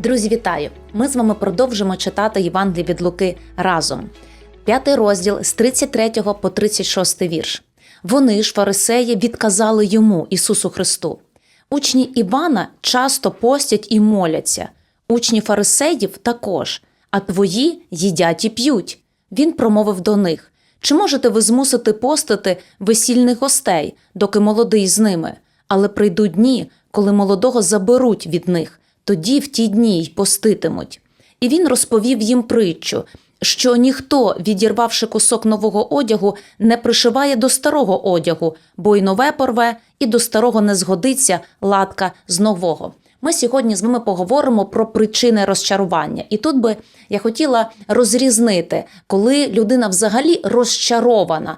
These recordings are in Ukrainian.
Друзі, вітаю! Ми з вами продовжимо читати Євангеліє від Луки разом. П'ятий розділ з 33 по 36 вірш. Вони ж, фарисеї, відказали йому, Ісусу Христу. Учні Івана часто постять і моляться, учні фарисеїв також, а твої їдять і п'ють. Він промовив до них: Чи можете ви змусити постити весільних гостей, доки молодий з ними? Але прийдуть дні, коли молодого заберуть від них, тоді в ті дні й поститимуть. І він розповів їм притчу, що ніхто, відірвавши кусок нового одягу, не пришиває до старого одягу, бо й нове порве, і до старого не згодиться латка з нового. Ми сьогодні з вами поговоримо про причини розчарування. І тут би я хотіла розрізнити, коли людина взагалі розчарована.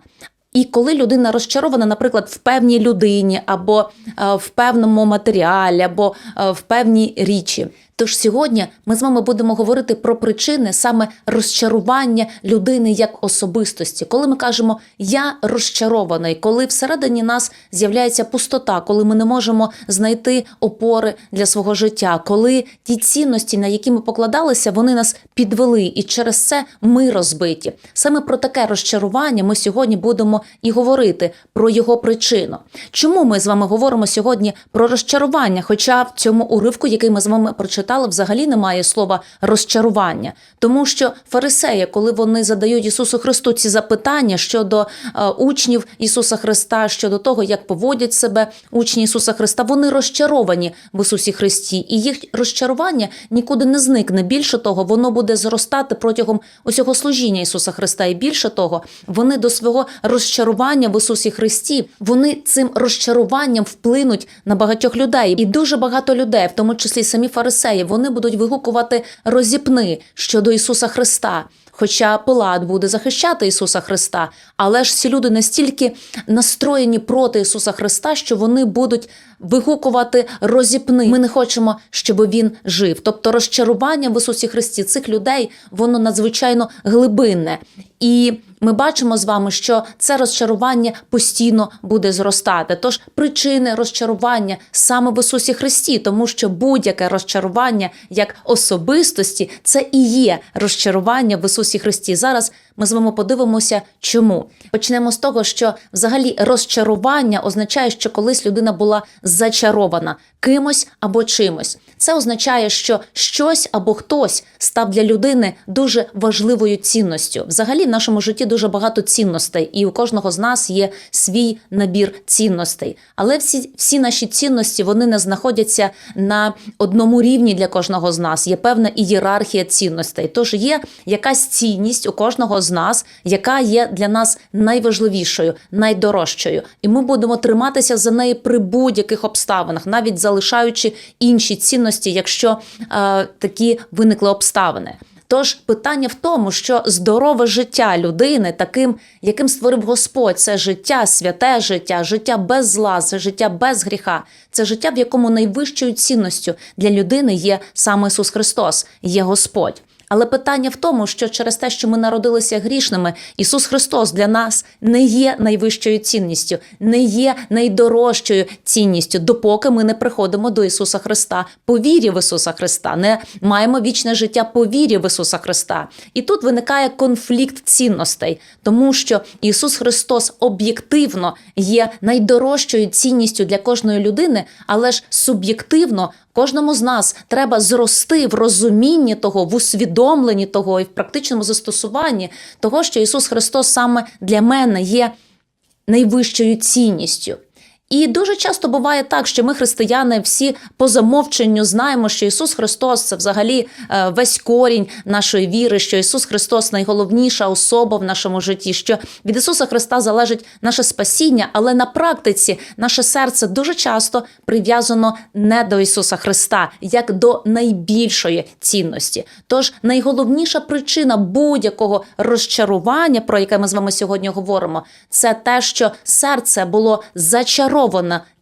І коли людина розчарована, наприклад, в певній людині, або е, в певному матеріалі, або е, в певній річі. Тож сьогодні ми з вами будемо говорити про причини саме розчарування людини як особистості. Коли ми кажемо я розчарований, коли всередині нас з'являється пустота, коли ми не можемо знайти опори для свого життя, коли ті цінності, на які ми покладалися, вони нас підвели, і через це ми розбиті. Саме про таке розчарування ми сьогодні будемо і говорити про його причину. Чому ми з вами говоримо сьогодні про розчарування? Хоча в цьому уривку, який ми з вами прочитали, взагалі немає слова розчарування, тому що фарисеї, коли вони задають Ісусу Христу ці запитання щодо е, учнів Ісуса Христа, щодо того, як поводять себе учні Ісуса Христа, вони розчаровані в Ісусі Христі, і їх розчарування нікуди не зникне. Більше того, воно буде зростати протягом усього служіння Ісуса Христа. І більше того, вони до свого розчарування в Ісусі Христі, вони цим розчаруванням вплинуть на багатьох людей. І дуже багато людей, в тому числі самі фарисеї, вони будуть вигукувати розіпни щодо Ісуса Христа. Хоча Пилат буде захищати Ісуса Христа, але ж ці люди настільки настроєні проти Ісуса Христа, що вони будуть вигукувати розіпни. Ми не хочемо, щоб він жив. Тобто розчарування в Ісусі Христі цих людей воно надзвичайно глибинне. І ми бачимо з вами, що це розчарування постійно буде зростати. Тож причини розчарування саме в Ісусі Христі, тому що будь-яке розчарування як особистості це і є розчарування в Ісусі Христі. Зараз ми з вами подивимося, чому почнемо з того, що взагалі розчарування означає, що колись людина була зачарована кимось або чимось. Це означає, що щось або хтось став для людини дуже важливою цінністю. Взагалі, в нашому житті дуже багато цінностей, і у кожного з нас є свій набір цінностей. Але всі, всі наші цінності вони не знаходяться на одному рівні для кожного з нас. Є певна ієрархія цінностей. Тож є якась цінність у кожного з нас, яка є для нас найважливішою, найдорожчою, і ми будемо триматися за неї при будь-яких обставинах, навіть залишаючи інші цінності, якщо е, такі виникли обставини. Тож питання в тому, що здорове життя людини, таким, яким створив Господь, це життя, святе життя, життя без зла, це життя без гріха, це життя, в якому найвищою цінністю для людини є саме Ісус Христос, є Господь. Але питання в тому, що через те, що ми народилися грішними, Ісус Христос для нас не є найвищою цінністю, не є найдорожчою цінністю, допоки ми не приходимо до Ісуса Христа по вірі в Ісуса Христа, не маємо вічне життя по вірі в Ісуса Христа. І тут виникає конфлікт цінностей, тому що Ісус Христос об'єктивно є найдорожчою цінністю для кожної людини, але ж суб'єктивно. Кожному з нас треба зрости в розумінні того, в усвідомленні того і в практичному застосуванні того, що Ісус Христос саме для мене є найвищою цінністю. І дуже часто буває так, що ми, християни, всі по замовченню знаємо, що Ісус Христос це взагалі е, весь корінь нашої віри, що Ісус Христос найголовніша особа в нашому житті, що від Ісуса Христа залежить наше спасіння, але на практиці наше серце дуже часто прив'язано не до Ісуса Христа, як до найбільшої цінності. Тож найголовніша причина будь-якого розчарування, про яке ми з вами сьогодні говоримо, це те, що серце було зачароване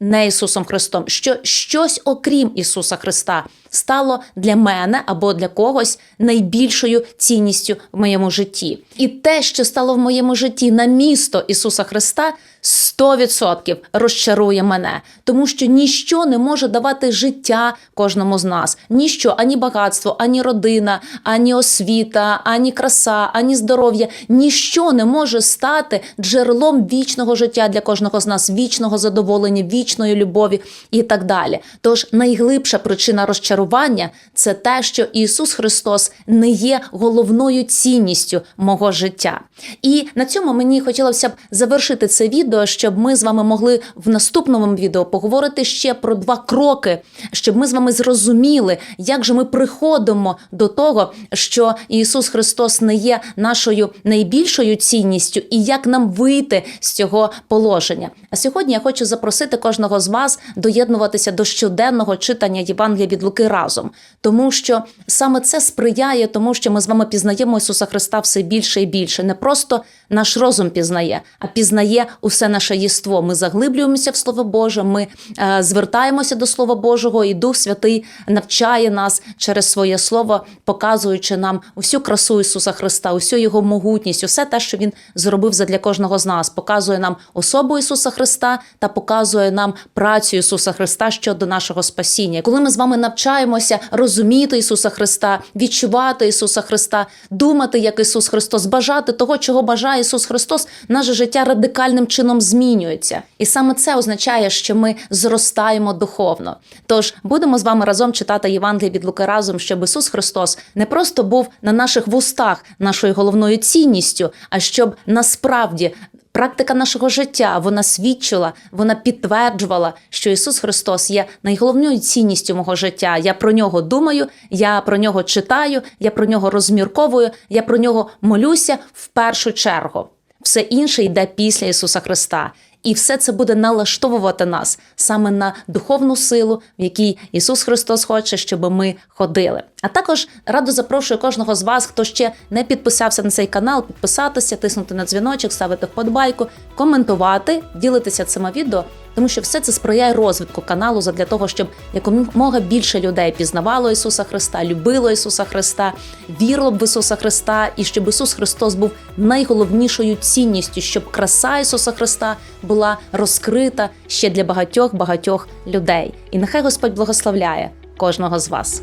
не Ісусом Христом, що щось окрім Ісуса Христа стало для мене або для когось найбільшою цінністю в моєму житті. І те, що стало в моєму житті на місто Ісуса Христа, 100% розчарує мене, тому що ніщо не може давати життя кожному з нас. Ніщо, ані багатство, ані родина, ані освіта, ані краса, ані здоров'я. Ніщо не може стати джерелом вічного життя для кожного з нас, вічного задоволення, вічної любові і так далі. Тож найглибша причина розчарування це те, що Ісус Христос не є головною цінністю мого життя. І на цьому мені хотілося б завершити це відео, щоб ми з вами могли в наступному відео поговорити ще про два кроки, щоб ми з вами зрозуміли, як же ми приходимо до того, що Ісус Христос не є нашою найбільшою цінністю, і як нам вийти з цього положення. А сьогодні я хочу запросити кожного з вас доєднуватися до щоденного читання Євангелія від Луки разом, тому що саме це сприяє тому, що ми з вами пізнаємо Ісуса Христа все більше і більше. Не просто наш розум пізнає, а пізнає усе наше єство. Ми заглиблюємося в Слово Боже, ми е, звертаємося до Слова Божого, і Дух Святий навчає нас через своє слово, показуючи нам усю красу Ісуса Христа, усю його могутність, усе те, що Він зробив задля кожного з нас, показує нам особу Ісуса Христа та показує нам працю Ісуса Христа щодо нашого спасіння. Коли ми з вами навчаємося розуміти Ісуса Христа, відчувати Ісуса Христа, думати як Ісус Христос, бажати того, чого бажає Ісус Христос, наше життя радикальним чином змінюється. І саме це означає, що ми зростаємо духовно. Тож будемо з вами разом читати Євангеліє від Луки разом, щоб Ісус Христос не просто був на наших вустах нашою головною цінністю, а щоб насправді. Практика нашого життя вона свідчила, вона підтверджувала, що Ісус Христос є найголовною цінністю мого життя. Я про нього думаю, я про нього читаю, я про нього розмірковую, я про нього молюся в першу чергу. Все інше йде після Ісуса Христа. І все це буде налаштовувати нас саме на духовну силу, в якій Ісус Христос хоче, щоб ми ходили. А також радо запрошую кожного з вас, хто ще не підписався на цей канал, підписатися, тиснути на дзвіночок, ставити вподобайку, коментувати, ділитися цими відео, тому що все це сприяє розвитку каналу задля того, щоб якомога більше людей пізнавало Ісуса Христа, любило Ісуса Христа, вірило в Ісуса Христа, і щоб Ісус Христос був найголовнішою цінністю, щоб краса Ісуса Христа була розкрита ще для багатьох багатьох людей. І нехай Господь благословляє кожного з вас.